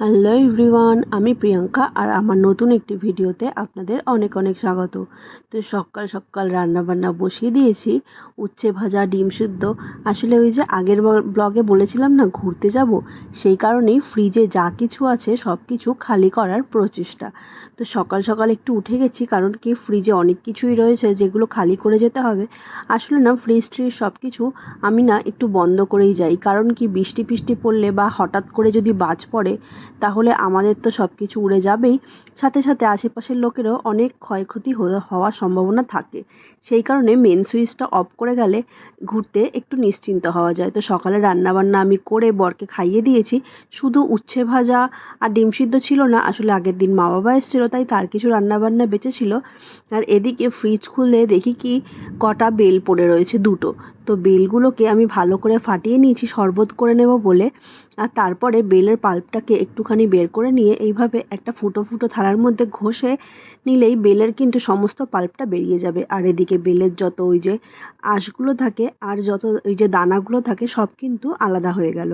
Hello everyone আমি প্রিয়াঙ্কা আর আমার নতুন একটি ভিডিওতে আপনাদের অনেক অনেক স্বাগত। তো সকাল সকাল রান্না বান্না বসিয়ে দিয়েছি, উচ্ছে ভাজা, ডিম সিদ্ধ। আসলে ওই যে আগের ব্লগে বলেছিলাম না, ঘুরতে যাব, সেই কারণেই ফ্রিজে যা কিছু আছে সব কিছু খালি করার প্রচেষ্টা। তো সকাল সকাল একটু উঠে গেছি, কারণ কি ফ্রিজে অনেক কিছুই রয়েছে যেগুলো খালি করে যেতে হবে। আসলে না ফ্রিজ ট্রিজ সব কিছু আমি না একটু বন্ধ করেই যাই, কারণ কি বৃষ্টি ফিষ্টি পড়লে বা হঠাৎ করে যদি বাজ পড়ে তাহলে আমাদের তো সব কিছু উড়ে যাবেই। সাথে সাথে আশেপাশের লোকেরও অনেক ক্ষয়ক্ষতি হওয়ার সম্ভাবনা থাকে। সেই কারণে মেন সুইচটা অফ করে গেলে ঘুরতে একটু নিশ্চিন্ত হওয়া যায়। তো সকালে রান্নাবান্না আমি করে বরকে খাইয়ে দিয়েছি। শুধু উচ্ছে ভাজা আর ডিম সিদ্ধ ছিল না, আসলে আগের দিন মা বাবা এসেছিল, তাই তার কিছু রান্নাবান্না বেঁচে ছিল। আর এদিকে ফ্রিজ খুলে দেখি কি কটা বেল পড়ে রয়েছে দুটো। তো বেলগুলোকে আমি ভালো করে ফাটিয়ে নিয়েছি, শরবত করে নেব বলে। আর তারপরে বেলের পাল্পটাকে একটুখানি বের করে নিয়ে এইভাবে একটা ফুটো ফুটো থালার মধ্যে ঘষে নিলেই বেলের কিন্তু সমস্ত পাল্পটা বেরিয়ে যাবে। আর এদিকে বেলের যত ওই যে আঁশগুলো থাকে আর যত ওই যে দানাগুলো থাকে সব কিন্তু আলাদা হয়ে গেল।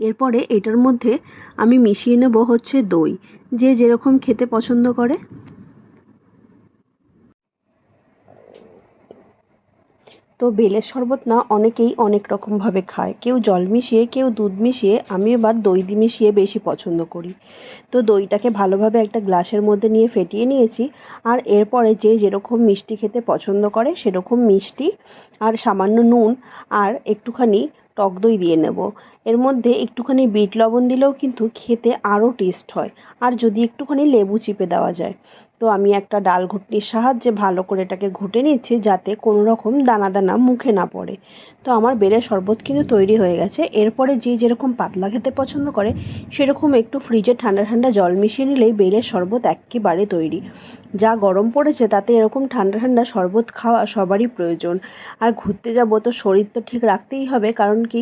এরপরে এটার মধ্যে আমি মিশিয়ে নেব হচ্ছে দই। যে যেরকম খেতে পছন্দ করে। তো বেলের শরবত না অনেকেই অনেক রকমভাবে খায়। কেউ জল মিশিয়ে, কেউ দুধ মিশিয়ে। আমি এবার দই দিয়ে মিশিয়ে বেশি পছন্দ করি। তো দইটাকে ভালোভাবে একটা গ্লাসের মধ্যে নিয়ে ফেটিয়ে নিয়েছি। আর এরপরে যে যেরকম মিষ্টি খেতে পছন্দ করে সেরকম মিষ্টি আর সামান্য নুন আর একটুখানি টক দই দিয়ে নেব। এর মধ্যে একটুখানি বিট লবণ দিলেও কিন্তু খেতে আরও টেস্ট হয়। আর যদি একটুখানি লেবু চিপে দেওয়া যায়। তো আমি একটা ডাল ঘুটনির সাহায্যে ভালো করে এটাকে ঘুটে নিচ্ছি যাতে কোনো রকম দানা দানা মুখে না পড়ে। তো আমার বেলের শরবত কিন্তু তৈরি হয়ে গেছে। এরপরে যে যেরকম পাতলা খেতে পছন্দ করে, সেরকম একটু ফ্রিজে ঠান্ডা ঠান্ডা জল মিশিয়ে নিলেই বেলের শরবত একেবারে তৈরি। যা গরম পড়েছে, তাতে এরকম ঠান্ডা ঠান্ডা শরবত খাওয়া সবারই প্রয়োজন। আর ঘুরতে যাব তো শরীর তো ঠিক রাখতেই হবে, কারণ কি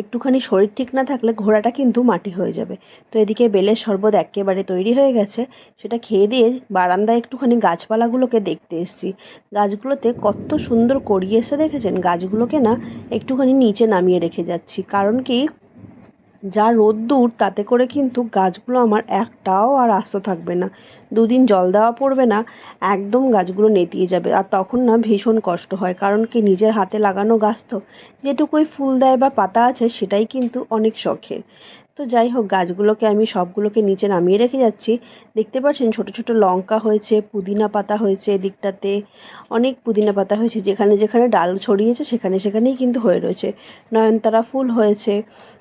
একটুখানি শরীর ঠিক না থাকলে ঘোড়াটা কিন্তু মাটি হয়ে যাবে। তো এদিকে বেলের শরবত একেবারে তৈরি হয়ে গেছে। সেটা খেয়ে দিয়ে বারান্দায় একটুখানি গাছপালাগুলোকে দেখতে এসেছি। গাছগুলোতে কত সুন্দর করিয়েছে দেখেছেন? গাছগুলোকে না একটুখানি নিচে নামিয়ে রেখে যাচ্ছি। কারণ কি যা রোদ্দুর, তাতে করে কিন্তু গাছগুলো আমার একটাও আর আস্ত থাকবে না। দুদিন জল দেওয়া পড়বে না, একদম গাছগুলো নেতিয়ে যাবে। আর তখন না ভীষণ কষ্ট হয়, কারণ কি নিজের হাতে লাগানো গাছ তো, যেটুকুই ফুল দেয় বা পাতা আছে সেটাই কিন্তু অনেক শখের। তো যাই হোক, গাছগুলোকে আমি সবগুলোকে নিচে নামিয়ে রেখে যাচ্ছি। দেখতে পাচ্ছেন ছোট ছোট লঙ্কা হয়েছে, পুদিনা পাতা হয়েছে এদিকটাতে, অনেক পুদিনা পাতা হয়েছে। যেখানে যেখানে ডাল ছড়িয়েছে, সেখানে সেখানেই কিন্তু হয়ে রয়েছে। নয়নতারা ফুল হয়েছে।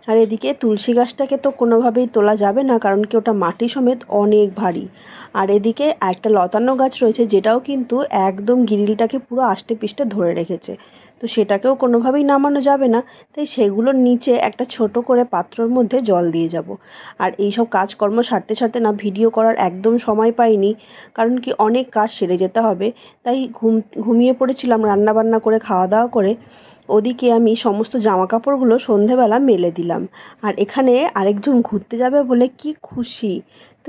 আর এদিকে তুলসী গাছটাকে তো কোনোভাবেই তোলা যাবে না, কারণ কি ওটা মাটি সমেত অনেক ভারী। আর এদিকে একটা লতানো গাছ রয়েছে, যেটাও কিন্তু একদম গিরিলটাকে পুরো আষ্টে পিষ্টে ধরে রেখেছে। তো সেটাকেও কোনোভাবেই নামানো যাবে না। তাই সেগুলোর নিচে একটা ছোট করে পাত্রর মধ্যে জল দিয়ে যাব। আর এই সব কাজকর্ম সারতে সারতে না ভিডিও করার একদম সময় পাইনি। কারণ কি অনেক কাজ সেরে যেতে হবে। তাই ঘুম, ঘুমিয়ে পড়েছিলাম রান্না বান্না করে খাওয়া দাওয়া করে। ওদিকে আমি সমস্ত জামা কাপড়গুলো সন্ধেবেলা মেলে দিলাম। আর এখানে আরেকজন ঘুরতে যাবে বলে কি খুশি।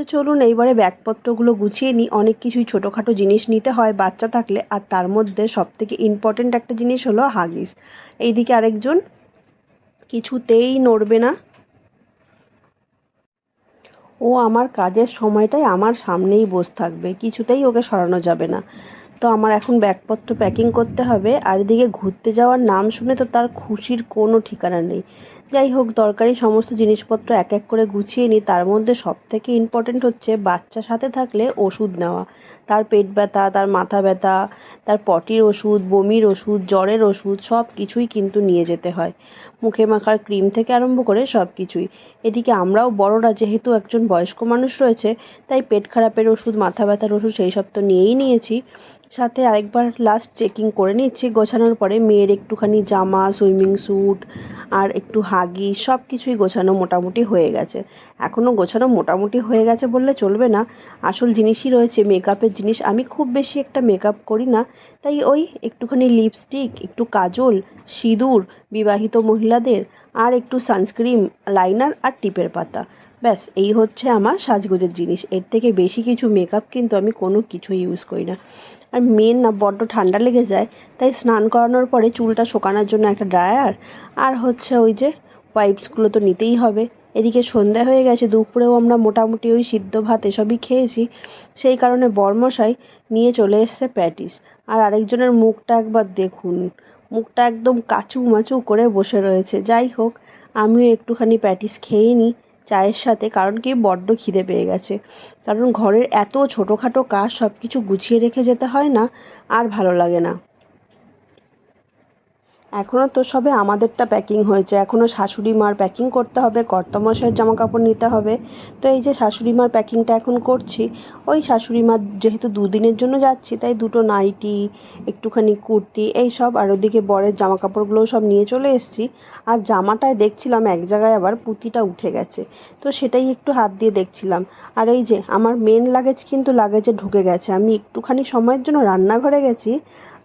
তো চলুন এইবারে ব্যাগপত্রগুলো গুছিয়ে নিই। অনেক কিছুই ছোটোখাটো জিনিস নিতে হয় বাচ্চা থাকলে, আর তার মধ্যে সবথেকে ইম্পর্ট্যান্ট একটা জিনিস হলো হাগিস। এইদিকে আরেকজন, কিছুতেই নড়বে না। ও আমার কাজের সময়টাই আমার সামনেই বসে থাকবে, কিছুতেই ওকে সরানো যাবে না। তো আমার এখন ব্যাগপত্র প্যাকিং করতে হবে, আর এদিকে ঘুরতে যাওয়ার নাম শুনে তো তার খুশির কোনো ঠিকানা নেই। যাই হোক, দরকারি সমস্ত জিনিসপত্র এক এক করে গুছিয়ে নিই। তার মধ্যে সব থেকে ইম্পর্টেন্ট হচ্ছে বাচ্চা সাথে থাকলে ওষুধ নেওয়া। তার পেট ব্যথা, তার মাথা ব্যথা, তার পটির ওষুধ, বমির ওষুধ, জ্বরের ওষুধ সব কিছুই কিন্তু নিয়ে যেতে হয়। মুখে মাখার ক্রিম থেকে আরম্ভ করে সব কিছুই এদিকে আমরাও বড়রা যেহেতু একজন বয়স্ক মানুষ রয়েছে, তাই পেট খারাপের ওষুধ, মাথা ব্যথার ওষুধ সেই সব তো নিয়েই নিয়েছি। সাথে আরেকবার লাস্ট চেকিং করে নিচ্ছি। গোছানোর পরে মেয়ের একটুখানি জামা সুইমিং স্যুট আর একটু হাগি সব কিছুই গোছানো মোটামুটি হয়ে গেছে। এখনও গোছানো মোটামুটি হয়ে গেছে বললে চলবে না। আসল জিনিসই রয়েছে মেকআপের জিনিস। আমি খুব বেশি একটা মেকআপ করি না। তাই ওই একটুখানি লিপস্টিক একটু কাজল, সিঁদুর, বিবাহিত মহিলাদের আর একটু সানস্ক্রিন লাইনার আর টিপের পাতা। ব্যাস, এই হচ্ছে আমার সাজগোজের জিনিস। এর থেকে বেশি কিছু মেকআপ কিন্তু আমি কোনো কিছুই ইউজ করি না। আর মেন না, বড্ড ঠান্ডা লেগে যায়, তাই স্নান করানোর পরে চুলটা শোকানোর জন্য একটা ড্রায়ার আর হচ্ছে ওই যে ওয়াইপসগুলো তো নিতেই হবে। এদিকে সন্ধ্যা হয়ে গেছে, দুপুরেও আমরা মোটামুটি ওই সিদ্ধ ভাত এসবই খেয়েছি। সেই কারণে বরমশাই নিয়ে চলে এসছে প্যাটিস। আর আরেকজনের মুখটা একবার দেখুন। মুখটা একদম কাচু মাচু করে বসে রয়েছে। যাই হোক, আমিও একটুখানি প্যাটিস খেয়ে নিই। চায়ের সাথে, কারণ কি বড্ড খিদে পেয়ে গেছে। কারণ ঘরের এত ছোটোখাটো কাজ সব কিছু গুছিয়ে রেখে যেতে হয় না, আর ভালো লাগে না। এখনও তো সবে আমাদেরটা প্যাকিং হয়েছে। এখনও শাশুড়ি মার প্যাকিং করতে হবে, কর্তামশাইয়ের জামা কাপড় নিতে হবে। তো এই যে শাশুড়ি মার প্যাকিংটা এখন করছি, ওই শাশুড়ি মার যেহেতু দুদিনের জন্য যাচ্ছি, তাই দুটো নাইটি একটুখানি কুর্তি, এই সব আর ওদিকে বরের জামা কাপড়গুলোও সব নিয়ে চলে এসেছি। আর জামাটায় দেখছিলাম এক জায়গায় আবার পুঁতিটা উঠে গেছে। তো সেটাই একটু হাত দিয়ে দেখছিলাম। আর এই যে আমার মেন লাগেজ কিন্তু লাগেজে ঢুকে গেছে। আমি একটুখানি সময়ের জন্য রান্নাঘরে গেছি।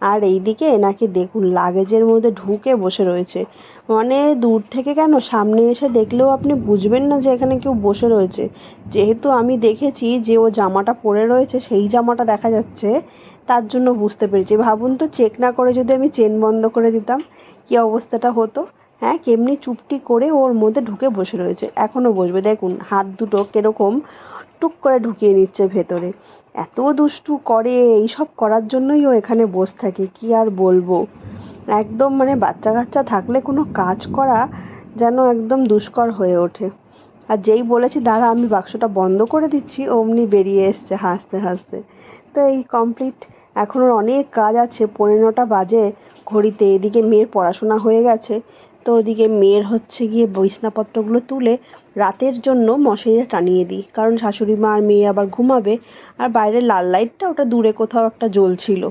আর এইদিকে নাকি দেখুন লাগেজের মধ্যে ঢুকে বসে রয়েছে। মানে দূর থেকে কেন? সামনে এসে দেখলেও আপনি বুঝবেন না যে এখানে কেউ বসে রয়েছে। যেহেতু আমি দেখেছি যে ও জামাটা পরে রয়েছে, সেই জামাটা দেখা যাচ্ছে, তার জন্য বুঝতে পেরেছি। ভাবুন তো চেক না করে যদি আমি চেন বন্ধ করে দিতাম, কী অবস্থাটা হতো? হ্যাঁ কেমনি চুপটি করে ওর মধ্যে ঢুকে বসে রয়েছে। এখনও বসবে। দেখুন, হাত দুটো কীরকম টুক করে ঢুকিয়ে নিচ্ছে ভেতরে। এত দুষ্টু করে, এইসব করার জন্যই ও এখানে বসে থাকে, কি আর বলব? একদম মানে বাচ্চা কাচ্চা থাকলে কোনো কাজ করা যেন একদম দুষ্কর হয়ে ওঠে। আর যেই বলেছি, দাঁড়া, আমি বাক্সটা বন্ধ করে দিচ্ছি, অমনি বেরিয়ে এসছে হাসতে হাসতে। তো এই কমপ্লিট, এখন ওর অনেক কাজ আছে পনেরোটা বাজে ঘড়িতে, এদিকে মেয়ের পড়াশোনা হয়ে গেছে। তো ওদিকে মেয়ের হচ্ছে গিয়ে বিছনাপত্রগুলো তুলে রাতের জন্য মশারিটা টানিয়ে দিই। কারণ শাশুড়ি মা আর মেয়ে আবার ঘুমাবে আর বাইরের লাল লাইটটা ওটা দূরে কোথাও একটা জ্বলছিল।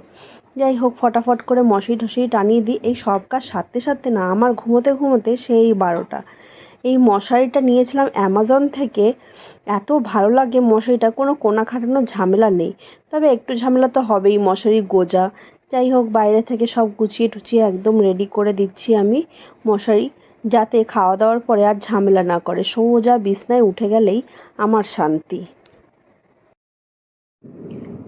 যাই হোক, ফটাফট করে মশারি টশারি টানিয়ে দিই। এই সব কাজ সারতে সারতে না, আমার ঘুমোতে ঘুমোতে সেই বারোটা। এই মশারিটা নিয়েছিলাম অ্যামাজন থেকে। এত ভালো লাগে মশারিটা, কোনো কোনা খাটানোর ঝামেলা নেই। তবে একটু ঝামেলা তো হবেই মশারি গোজা। যাই হোক, বাইরে থেকে সব গুছিয়ে টুছিয়ে একদম রেডি করে দিচ্ছি আমি মশারি। যাতে খাওয়া দাওয়ার পরে আর ঝামেলা না করে। সোজা বিছনায় উঠে গেলেই আমার শান্তি।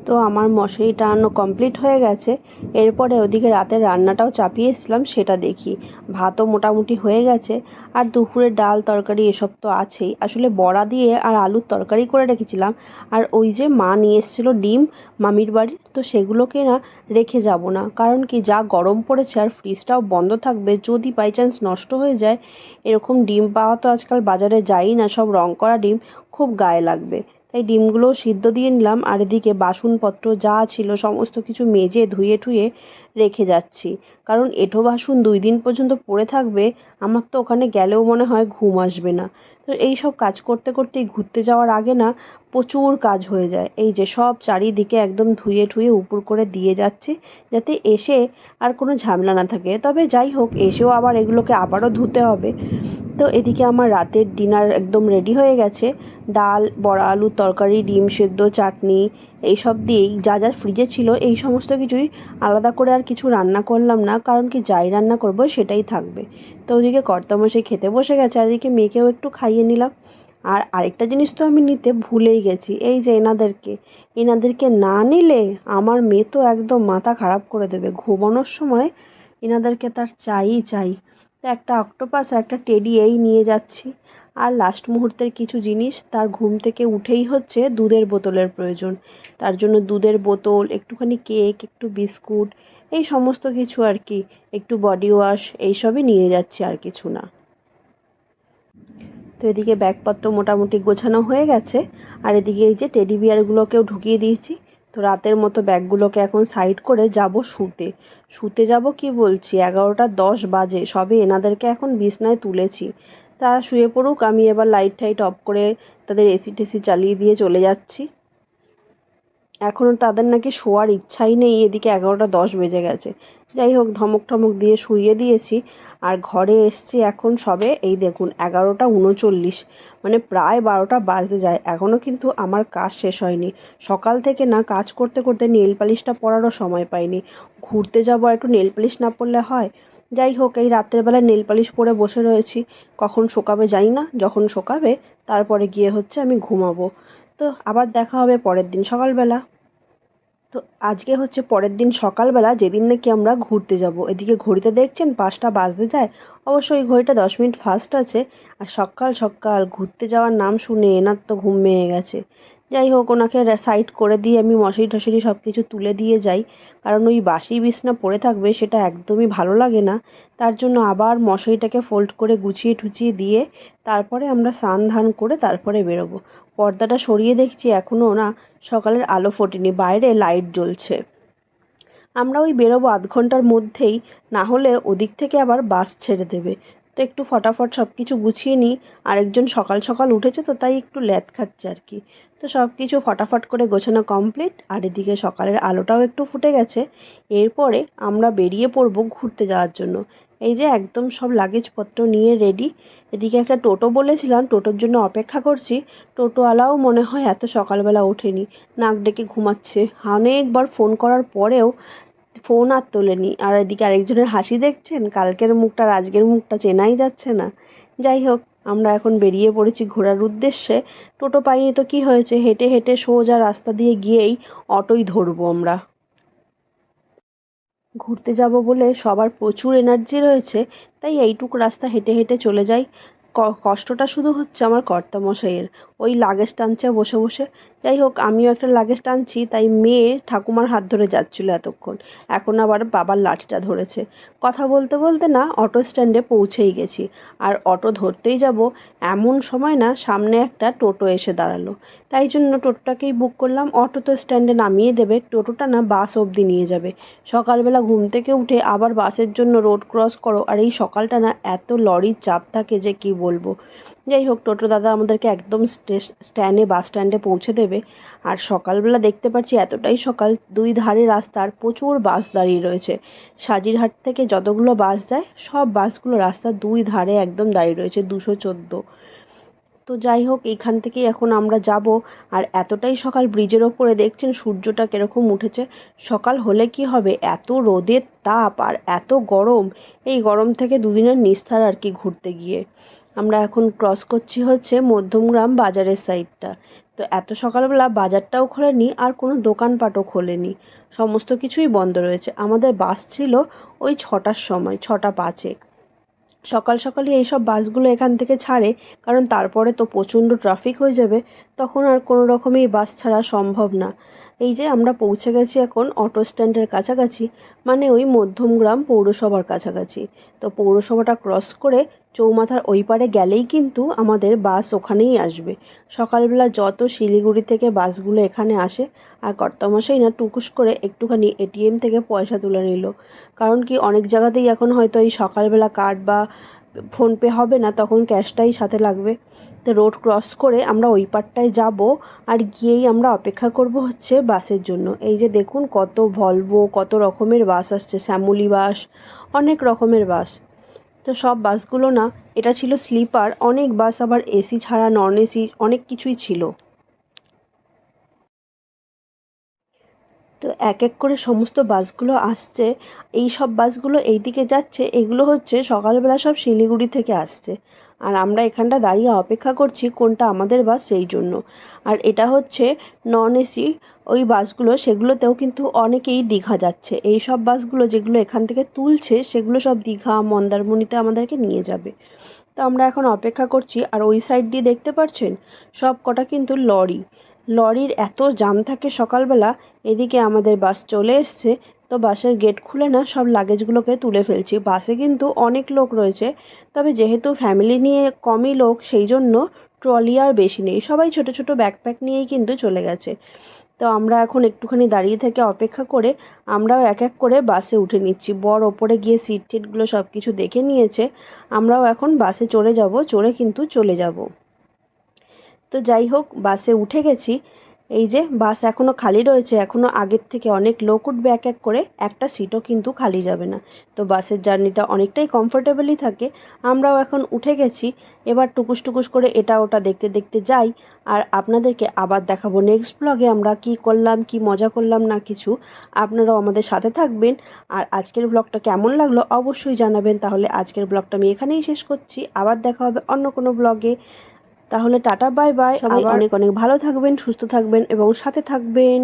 তো আমার মশারি টানানো কমপ্লিট হয়ে গেছে। এরপরে ওদিকে রাতের রান্নাটাও চাপিয়ে এসেছিলাম, সেটা দেখি। ভাতও মোটামুটি হয়ে গেছে। আর দুপুরে ডাল তরকারি এসব তো আছেই। আসলে বড়া দিয়ে আর আলুর তরকারি করে রেখেছিলাম। আর ওই যে মা নিয়ে এসেছিল ডিম মামির বাড়ির, তো সেগুলোকে না রেখে যাব না। কারণ কি, যা গরম পড়েছে আর ফ্রিজটাও বন্ধ থাকবে, যদি বাই চান্স নষ্ট হয়ে যায়, এরকম ডিম পাওয়া তো আজকাল বাজারে যায়ই না, সব রং করা ডিম, খুব গায়ে লাগবে। তাই ডিমগুলো সিদ্ধ দিয়ে নিলাম আর এদিকে বাসনপত্র যা ছিল সমস্ত কিছু মেজে ধুয়ে ঠুয়ে রেখে যাচ্ছি। কারণ এঁঠো বাসন দুই দিন পর্যন্ত পড়ে থাকবে, আমার তো ওখানে গেলেও মনে হয় ঘুম আসবে না। তো এই সব কাজ করতে করতেই ঘুরতে যাওয়ার আগে না প্রচুর কাজ হয়ে যায়। এই যে সব চারিদিকে একদম ধুয়ে ঠুয়ে উপর করে দিয়ে যাচ্ছি যাতে এসে আর কোনো ঝামেলা না থাকে। তবে যাই হোক, এসেও আবার এগুলোকে আবারও ধুতে হবে। তো এদিকে আমার রাতের ডিনার একদম রেডি হয়ে গেছে। ডাল, বড়া আলুর তরকারি, ডিম সেদ্ধ, চাটনি এইসব দিয়েই যা যা ফ্রিজে ছিল এই সমস্ত কিছুই আলাদা করে আর কিছু রান্না করলাম না, কারণ কি যাই রান্না করব সেটাই থাকবে। তো ওদিকে কর্তামশাই খেতে বসে গেছে, আর এদিকে মেয়েকেও একটু খাইয়ে নিলাম। আর আরেকটা জিনিস তো আমি নিতে ভুলেই গেছি, এই যে এনাদেরকে। এনাদেরকে না নিলে আমার মেয়ে তো একদম মাথা খারাপ করে দেবে। ঘুমানোর সময় এনাদেরকে তার চাইই চাই। তো একটা অক্টোপাস আর একটা টেডি এই নিয়ে যাচ্ছি। আর লাস্ট মুহূর্তের কিছু জিনিস, তার ঘুম থেকে উঠেই হচ্ছে দুধের বোতলের প্রয়োজন। তার জন্য দুধের বোতল, একটুখানি কেক, একটু বিস্কুট, এই সমস্ত কিছু আর কি। একটু বডি ওয়াশ এইসবই নিয়ে যাচ্ছি আর কিছু না। তো এদিকে ব্যাগপত্র মোটামুটি গোছানো হয়ে গেছে। আর এদিকে এই যে টেডি বিয়ারগুলোকেও ঢুকিয়ে দিয়েছি। তো রাতের মতো ব্যাগগুলোকে এখন সাইড করে যাব শুতে। শুতে যাব কি বলছি? এগারোটা দশ বাজে। সবে এনাদেরকে এখন বিছনায় তুলেছি। তারা শুয়ে পড়ুক, আমি এবার লাইট টাইট অফ করে তাদের এসি টেসি চালিয়ে দিয়ে চলে যাচ্ছি। এখনও তাদের নাকি শোয়ার ইচ্ছাই নেই। এদিকে এগারোটা দশ বেজে গেছে। যাই হোক, ধমক টমক দিয়ে শুইয়ে দিয়েছি। আর ঘরে এসছি এখন সবে, এই দেখুন, এগারোটা উনচল্লিশ। মানে প্রায় বারোটা বাজতে যায়। এখনও কিন্তু আমার কাজ শেষ হয়নি। সকাল থেকে না কাজ করতে করতে নেল পালিশটা পরারও সময় পাইনি। ঘুরতে যাব একটু নেল পালিশ না পরলে হয়? যাই হোক, এই রাত্রেবেলায় নেল পালিশ পরে বসে রয়েছি। কখন শোকাবে জানি না, যখন শোকাবে, তারপরে গিয়ে হচ্ছে আমি ঘুমাবো। তো আবার দেখা হবে পরের দিন, সকালবেলা। তো আজকে হচ্ছে পরের দিন সকালবেলা যেদিন নাকি আমরা ঘুরতে যাব, এদিকে ঘড়িতে দেখছেন, পাঁচটা বাজতে যায়, অবশ্য ওই ঘড়িটা দশ মিনিট ফাস্ট আছে, আর সকাল সকাল ঘুরতে যাওয়ার নাম শুনে এনার তো ঘুম ভেঙে গেছে। যাই হোক, ওনাকে সাইড করে দিয়ে আমি মশারি টশারি সব কিছু তুলে দিয়ে যাই। কারণ ওই বাসি বিছনা পড়ে থাকবে, সেটা একদমই ভালো লাগে না। তার জন্য আবার মশারিটাকে ফোল্ড করে গুছিয়ে টুচিয়ে দিয়ে তারপরে আমরা স্নান ধান করে তারপরে বেরোবো। পর্দাটা সরিয়ে দেখছি এখনও না সকালের আলো ফোটেনি, বাইরে লাইট জ্বলছে। আমরা ওই বেরোবো আধ ঘণ্টার মধ্যেই, না হলে ওদিক থেকে আবার বাস ছেড়ে দেবে। তো একটু ফটাফট সব কিছু গুছিয়ে নিই। আরেকজন সকাল সকাল উঠেছে তো তাই একটু ল্যাদ খাচ্ছে আর কি। তো সব কিছু ফটাফট করে গোছানো কমপ্লিট আর এদিকে সকালের আলোটাও একটু ফুটে গেছে। এরপরে আমরা বেরিয়ে পড়ব ঘুরতে যাওয়ার জন্য। এই যে একদম সব লাগেজপত্র নিয়ে রেডি এদিকে একটা টোটো বলেছিলাম, টোটোর জন্য অপেক্ষা করছি। টোটোওয়ালাও মনে হয় এত সকালবেলা ওঠেনি। নাক ডেকে ঘুমাচ্ছে। অনেকবার ফোন করার পরেও ফোন আর তোলেনি। আর এদিকে আরেকজনের হাসি দেখছেন? কালকের মুখটা আজকের মুখটা চেনাই যাচ্ছে না। যাই হোক, আমরা এখন বেরিয়ে পড়েছি ঘোরার উদ্দেশ্যে। টোটো পাইনি তো কি হয়েছে? হেঁটে হেঁটে সোজা রাস্তা দিয়ে গিয়েই অটোই ধরবো আমরা। ঘুরতে যাব বলে সবার প্রচুর এনার্জি রয়েছে, তাই এইটুকু রাস্তা হেঁটে হেঁটে চলে যাই। কষ্টটা শুধু হচ্ছে আমার কর্তামশাইয়ের। ওই লাগেজ টানছে বসে বসে। যাই হোক, আমিও একটা লাগেজ টানছি, তাই মেয়ে ঠাকুমার হাত ধরে যাচ্ছিল এতক্ষণ। এখন আবার বাবার লাঠিটা ধরেছে। কথা বলতে বলতে না অটো স্ট্যান্ডে পৌঁছেই গেছি। আর অটো ধরতেই যাব এমন সময় না, সামনে একটা টোটো এসে দাঁড়াল। তাই জন্য টোটোটাকেই বুক করলাম। অটো তো স্ট্যান্ডে নামিয়ে দেবে। টোটোটা না বাস অবধি নিয়ে যাবে। সকালবেলা ঘুম থেকে উঠে আবার বাসের জন্য রোড ক্রস করো। আর এই সকালটা না, এত লরির চাপ থাকে যে কি বলব? যাই হোক, টোটো দাদা আমাদেরকে একদম স্ট্যান্ডে, বাস স্ট্যান্ডে পৌঁছে দেবে। আর সকালবেলা দেখতে পাচ্ছি এতটাই সকাল, দুই ধারে রাস্তার প্রচুর বাস দাঁড়িয়ে রয়েছে। সাজিরহাট থেকে যতগুলো বাস যায়, সব বাসগুলো রাস্তার দুই ধারে একদম দাঁড়িয়ে রয়েছে, দুশো চোদ্দ। তো যাই হোক, এইখান থেকেই এখন আমরা যাব। আর এতটাই সকাল, ব্রিজের ওপরে দেখছেন সূর্যটা কীরকম উঠেছে। সকাল হলে কি হবে? এত রোদের তাপ আর এত গরম। এই গরম থেকে দুদিনের নিস্তার আর কি ঘুরতে গিয়ে। আমরা এখন ক্রস করছি হচ্ছে মধ্যমগ্রাম বাজারের সাইডটা তো এত সকালবেলা বাজারটাও খোলেনি, আর কোনো দোকানপাটও খোলেনি। সমস্ত কিছুই বন্ধ রয়েছে। আমাদের বাস ছিল ওই ছটার সময়, ছটা পাঁচে। সকাল সকালই এইসব বাসগুলো এখান থেকে ছাড়ে, কারণ তারপরে তো প্রচণ্ড ট্রাফিক হয়ে যাবে, তখন আর কোনো রকমই বাস ছাড়া সম্ভব না। এই যে আমরা পৌঁছে গেছি এখন অটো স্ট্যান্ডের কাছাকাছি মানে ওই মধ্যমগ্রাম পৌরসভার কাছাকাছি। তো পৌরসভাটা ক্রস করে চৌমাথার ওই পারে গেলেই কিন্তু আমাদের বাস ওখানেই আসবে। সকালবেলা যত শিলিগুড়ি থেকে বাসগুলো এখানে আসে, আর কর্তামশাই না টুকুস করে একটুখানি এটিএম থেকে পয়সা তুলে নিল। কারণ কি অনেক জায়গাতেই এখন হয়তো এই সকালবেলা কার্ড বা ফোনপে হবে না, তখন ক্যাশটাই সাথে লাগবে। তো রোড ক্রস করে আমরা ওই পারটায় যাব আর গিয়েই আমরা অপেক্ষা করব হচ্ছে বাসের জন্য। এই যে দেখুন কত ভলভো কত রকমের বাস আসছে, শ্যামলি বাস, অনেক রকমের বাস। তো সব বাসগুলো না, এটা ছিল স্লিপার, অনেক বাস আবার এসি ছাড়া নন এসি অনেক কিছুই ছিল। তো এক এক করে সমস্ত বাসগুলো আসছে। এই সব বাসগুলো এই দিকে যাচ্ছে। এগুলো হচ্ছে সকালবেলা সব শিলিগুড়ি থেকে আসছে। আর আমরা এখানটা দাঁড়িয়ে অপেক্ষা করছি কোনটা আমাদের বাস সেই জন্য। আর এটা হচ্ছে নন এসি ওই বাসগুলো, সেগুলোতেও কিন্তু অনেকেই দীঘা যাচ্ছে। এই সব বাসগুলো যেগুলো এখান থেকে তুলছে, সেগুলো সব দীঘা, মন্দারমণিতে আমাদেরকে নিয়ে যাবে। তো আমরা এখন অপেক্ষা করছি। আর ওই সাইড দিয়ে দেখতে পাচ্ছেন সব কটা কিন্তু লরি। লরির এত জাম থাকে সকালবেলা, এদিকে আমাদের বাস চলে এসছে, তো বাসের গেট খুলে না, সব লাগেজগুলোকে তুলে ফেলছি। বাসে কিন্তু অনেক লোক রয়েছে, তবে যেহেতু ফ্যামিলি নিয়ে কমই লোক, সেই জন্য ট্রলি আর বেশি নেই। সবাই ছোট ছোট ব্যাকপ্যাক নিয়েই কিন্তু চলে গেছে। তো আমরা এখন একটুখানি দাঁড়িয়ে থেকে অপেক্ষা করে, আমরাও এক এক করে বাসে উঠে নিচ্ছি। বর ওপরে গিয়ে সিট টিটগুলো সব কিছু দেখে নিয়েছে, আমরাও এখন বাসে চড়ে যাব, চড়ে কিন্তু চলে যাব। তো যাই হোক, বাসে উঠে গেছি। এই যে, বাস এখনও খালি রয়েছে এখনও আগের থেকে অনেক লোক উঠবে এক এক করে, একটা সিটও কিন্তু খালি যাবে না। তো বাসের জার্নিটা অনেকটাই কমফোর্টেবলই থাকে, আমরাও এখন উঠে গেছি। এবার টুকুস টুকুস করে এটা ওটা দেখতে দেখতে যাই, আর আপনাদেরকে আবার দেখাবো নেক্সট ব্লগে আমরা কি করলাম, কি মজা করলাম, না কিছু। আপনারাও আমাদের সাথে থাকবেন। আর আজকের ব্লগটা কেমন লাগল অবশ্যই জানাবেন। তাহলে আজকের ব্লগটা আমি এখানেই শেষ করছি। আবার দেখা হবে অন্য কোনো ব্লগে তাহলে টাটা বাই বাই। সবাই অনেক অনেক ভালো থাকবেন সুস্থ থাকবেন এবং সাথে থাকবেন।